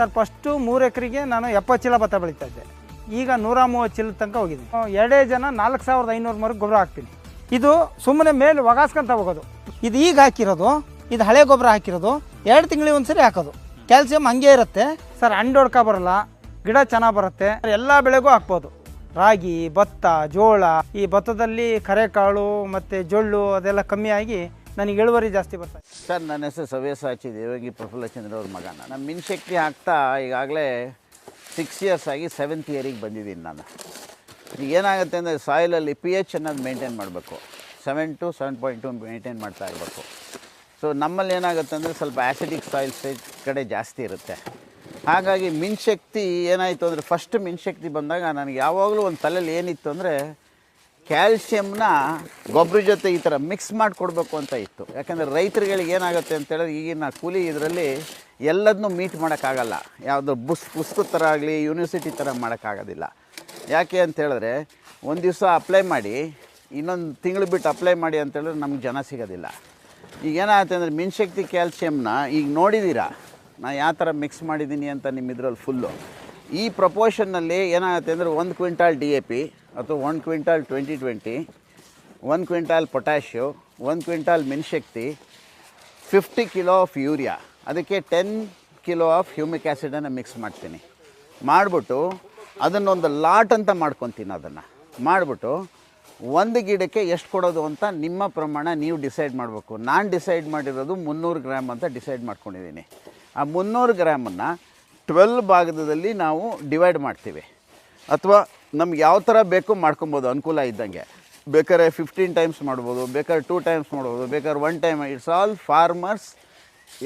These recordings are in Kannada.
ಸರ್ ಫಸ್ಟು ಮೂರು ಎಕರೆಗೆ ನಾನು ಎಪ್ಪತ್ತು ಚೀಲ ಭತ್ತ ಬೆಳೀತಾ ಇದ್ದೆ. ಈಗ ನೂರ ಮೂವತ್ತು ಚೀಲ ತನಕ ಹೋಗಿದ್ದೀನಿ ಎರಡೇ ಜನ ನಾಲ್ಕು ಸಾವಿರದ ಐನೂರು ಮರಕ್ಕೆ ಗೊಬ್ಬರ ಹಾಕ್ತೀನಿ. ಇದು ಸುಮ್ಮನೆ ಮೇಲೆ ಒಗಾಸ್ಕೊಂತ ಹೋಗೋದು. ಇದು ಈಗ ಹಾಕಿರೋದು, ಇದು ಹಳೆ ಗೊಬ್ಬರ ಹಾಕಿರೋದು, ಎರಡು ತಿಂಗಳಿಗೆ ಒಂದ್ಸರಿ ಹಾಕೋದು. ಕ್ಯಾಲ್ಸಿಯಂ ಹಂಗೆ ಇರುತ್ತೆ. ಸರ್ ಹಣ್ಣು ಹೊಡ್ಕ ಬರಲ್ಲ, ಗಿಡ ಚೆನ್ನಾಗಿ ಬರುತ್ತೆ. ಎಲ್ಲ ಬೆಳೆಗೂ ಹಾಕ್ಬೋದು. ರಾಗಿ, ಭತ್ತ, ಜೋಳ, ಈ ಭತ್ತದಲ್ಲಿ ಕರೆಕಾಳು ಮತ್ತು ಜೊಳ್ಳು ಅದೆಲ್ಲ ಕಮ್ಮಿ ಆಗಿ ನನಗೆ ಇಳುವರಿ ಜಾಸ್ತಿ ಬರ್ತಾ ಸರ್, ನನ್ನ ಹೆಸರು ಸವ್ಯಸಾಚಿ ದೇವಗಿ ಪ್ರಫುಲ್ಲಚಂದ್ರ ಅವ್ರ ಮಗ ನಾನು. ಮಿನ್ಶಕ್ತಿ ಹಾಕ್ತಾ ಈಗಾಗಲೇ ಸಿಕ್ಸ್ ಇಯರ್ಸ್ ಆಗಿ ಸೆವೆಂತ್ ಇಯರಿಗೆ ಬಂದಿದ್ದೀನಿ ನಾನು. ಏನಾಗುತ್ತೆ ಅಂದರೆ ಸಾಯಿಲಲ್ಲಿ ಪಿ ಎಚ್ ಅನ್ನೋದು ಮೇಂಟೈನ್ ಮಾಡಬೇಕು. Seven to seven point two maintain ಮಾಡ್ತಾ ಇರಬೇಕು. ಸೊ ನಮ್ಮಲ್ಲಿ ಏನಾಗುತ್ತೆ ಅಂದರೆ ಸ್ವಲ್ಪ ಆ್ಯಸಿಡಿಕ್ ಸಾಯಿಲ್ ಸ್ಟೇಜ್ ಕಡೆ ಜಾಸ್ತಿ ಇರುತ್ತೆ. ಹಾಗಾಗಿ ಮಿನ್ಶಕ್ತಿ ಏನಾಯಿತು ಅಂದರೆ ಫಸ್ಟ್ ಮಿನ್ಶಕ್ತಿ ಬಂದಾಗ ನನಗೆ ಯಾವಾಗಲೂ ಒಂದು ತಲೆಯಲ್ಲಿ ಏನಿತ್ತು ಅಂದರೆ ಕ್ಯಾಲ್ಸಿಯಮ್ನ ಗೊಬ್ಬರ ಜೊತೆ ಈ ಥರ ಮಿಕ್ಸ್ ಮಾಡಿಕೊಡ್ಬೇಕು ಅಂತ ಇತ್ತು. ಯಾಕಂದರೆ ರೈತರುಗಳಿಗೆ ಏನಾಗುತ್ತೆ ಅಂತೇಳಿದ್ರೆ ಈಗಿನ ಕೂಲಿ ಇದರಲ್ಲಿ ಎಲ್ಲದನ್ನೂ ಮೀಟ್ ಮಾಡೋಕ್ಕಾಗಲ್ಲ. ಯಾವುದೋ ಬುಸ್ ಪುಸ್ತಕ ಥರ ಆಗಲಿ, ಯೂನಿವರ್ಸಿಟಿ ಥರ ಮಾಡೋಕ್ಕಾಗೋದಿಲ್ಲ. ಯಾಕೆ ಅಂತ ಹೇಳಿದ್ರೆ ಒಂದು ದಿವಸ ಅಪ್ಲೈ ಮಾಡಿ, ಇನ್ನೊಂದು ತಿಂಗಳು ಬಿಟ್ಟು ಅಪ್ಲೈ ಮಾಡಿ ಅಂತೇಳಿದ್ರೆ ನಮ್ಗೆ ಜನ ಸಿಗೋದಿಲ್ಲ. ಈಗ ಏನಾಗುತ್ತೆ ಅಂದರೆ ಮಿನ್ಶಕ್ತಿ ಕ್ಯಾಲ್ಸಿಯಮ್ನ ಈಗ ನೋಡಿದ್ದೀರಾ? ನಾನು ಯಾವ ಥರ ಮಿಕ್ಸ್ ಮಾಡಿದ್ದೀನಿ ಅಂತ ನಿಮ್ಮ ಇದ್ರಲ್ಲಿ ಫುಲ್ಲು ಈ ಪ್ರಪೋರ್ಷನ್ನಲ್ಲಿ ಏನಾಗುತ್ತೆ ಅಂದರೆ ಒಂದು ಕ್ವಿಂಟಾಲ್ ಡಿ ಎ ಪಿ ಅಥವಾ ಒಂದು ಕ್ವಿಂಟಾಲ್ ಟ್ವೆಂಟಿ ಟ್ವೆಂಟಿ, ಒಂದು ಕ್ವಿಂಟಾಲ್ ಪೊಟ್ಯಾಷು ಒಂದು quintal ಮಿನ್ಶಕ್ತಿ, fifty kilo of urea. ಅದಕ್ಕೆ ಟೆನ್ ಕಿಲೋ ಆಫ್ ಹ್ಯೂಮಿಕ್ ಆ್ಯಸಿಡನ್ನು ಮಿಕ್ಸ್ ಮಾಡ್ತೀನಿ. ಮಾಡಿಬಿಟ್ಟು ಅದನ್ನೊಂದು ಲಾಟ್ ಅಂತ ಮಾಡ್ಕೊತೀನಿ ಅದನ್ನು. ಮಾಡಿಬಿಟ್ಟು ಒಂದು ಗಿಡಕ್ಕೆ ಎಷ್ಟು ಕೊಡೋದು ಅಂತ ನಿಮ್ಮ ಪ್ರಮಾಣ ನೀವು ಡಿಸೈಡ್ ಮಾಡಬೇಕು. ನಾನು ಡಿಸೈಡ್ ಮಾಡಿರೋದು ಮುನ್ನೂರು ಗ್ರಾಮ್ ಅಂತ ಡಿಸೈಡ್ ಮಾಡ್ಕೊಂಡಿದ್ದೀನಿ. ಆ ಮುನ್ನೂರು ಗ್ರಾಮನ್ನು ಟ್ವೆಲ್ ಭಾಗದಲ್ಲಿ ನಾವು ಡಿವೈಡ್ ಮಾಡ್ತೀವಿ. ಅಥವಾ ನಮ್ಗೆ ಯಾವ ಥರ ಬೇಕು ಮಾಡ್ಕೊಬೋದು, ಅನುಕೂಲ ಇದ್ದಂಗೆ. ಬೇಕಾದ್ರೆ ಫಿಫ್ಟೀನ್ ಟೈಮ್ಸ್ ಮಾಡ್ಬೋದು, ಬೇಕಾದ್ರೆ ಟೂ ಟೈಮ್ಸ್ ಮಾಡ್ಬೋದು, ಬೇಕಾದ್ರೆ one time it's all farmers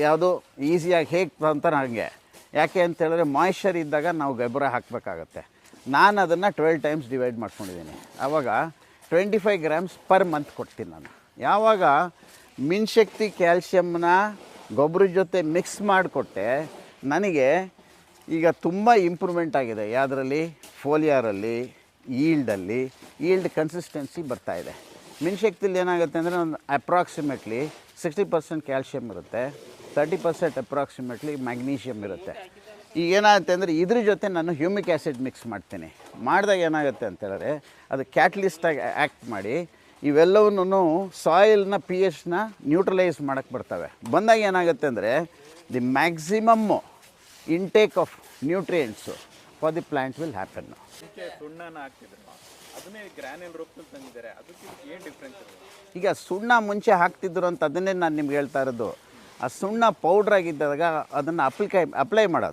ಯಾವುದು ಈಸಿಯಾಗಿ ಹೇಗೆ ಅಂತ ಹಾಗೆ ಯಾಕೆ ಅಂತ ಹೇಳಿದ್ರೆ ಮಾಯ್ಶ್ಚರ್ ಇದ್ದಾಗ ನಾವು ಗೊಬ್ಬರ ಹಾಕಬೇಕಾಗತ್ತೆ. ನಾನು ಅದನ್ನು ಟ್ವೆಲ್ ಟೈಮ್ಸ್ ಡಿವೈಡ್ ಮಾಡ್ಕೊಂಡಿದ್ದೀನಿ. ಆವಾಗ twenty five grams per month ಕೊಡ್ತೀನಿ ನಾನು. ಯಾವಾಗ ಮಿನ್ಶಕ್ತಿ ಕ್ಯಾಲ್ಶಿಯಮ್ನ ಗೊಬ್ಬರದ ಜೊತೆ ಮಿಕ್ಸ್ ಮಾಡಿಕೊಟ್ಟೆ, ನನಗೆ ಈಗ ತುಂಬ ಇಂಪ್ರೂವ್ಮೆಂಟ್ ಆಗಿದೆ. ಯಾವುದರಲ್ಲಿ? ಫೋಲಿಯಾರಲ್ಲಿ ಈಲ್ಡಲ್ಲಿ ಈಲ್ಡ್ ಕನ್ಸಿಸ್ಟೆನ್ಸಿ ಬರ್ತಾ ಇದೆ. ಮಿನ್ಶಕ್ತಿಲಿ ಏನಾಗುತ್ತೆ ಅಂದರೆ ಒಂದು ಅಪ್ರಾಕ್ಸಿಮೇಟ್ಲಿ ಸಿಕ್ಸ್ಟಿ ಪರ್ಸೆಂಟ್ ಕ್ಯಾಲ್ಶಿಯಮ್ ಇರುತ್ತೆ. ತರ್ಟಿ ಪರ್ಸೆಂಟ್ ಅಪ್ರಾಕ್ಸಿಮೇಟ್ಲಿ ಮ್ಯಾಗ್ನೀಷಿಯಮ್ ಇರುತ್ತೆ. ಈಗ ಏನಾಗುತ್ತೆ ಅಂದರೆ ಇದ್ರ ಜೊತೆ ನಾನು ಹ್ಯೂಮಿಕ್ ಆ್ಯಸಿಡ್ ಮಿಕ್ಸ್ ಮಾಡ್ತೀನಿ. ಮಾಡಿದಾಗ ಏನಾಗುತ್ತೆ ಅಂತ ಹೇಳಿದ್ರೆ, ಅದು ಕ್ಯಾಟ್ಲಿಸ್ಟಾಗಿ ಆ್ಯಕ್ಟ್ ಮಾಡಿ ಇವೆಲ್ಲವನ್ನೂ ಸಾಯಿಲ್ನ ಪಿ ಎಚ್ನ ನ್ಯೂಟ್ರಲೈಸ್ ಮಾಡೋಕ್ಕೆ ಬರ್ತವೆ. ಬಂದಾಗ ಏನಾಗುತ್ತೆ ಅಂದರೆ the maximum intake of nutrients for the plant will happen ಈಗ ಸುಣ್ಣ ಮುಂಚೆ ಹಾಕ್ತಿದ್ರು ಅಂತ ಅದನ್ನೇ ನಾನು ನಿಮ್ಗೆ ಹೇಳ್ತಾ ಇರೋದು. ಆ ಸುಣ್ಣ ಪೌಡ್ರ್ ಆಗಿದ್ದಾಗ ಅದನ್ನು ಅಪ್ಲಿಕೈ ಅಪ್ಲೈ ಮಾಡೋದು.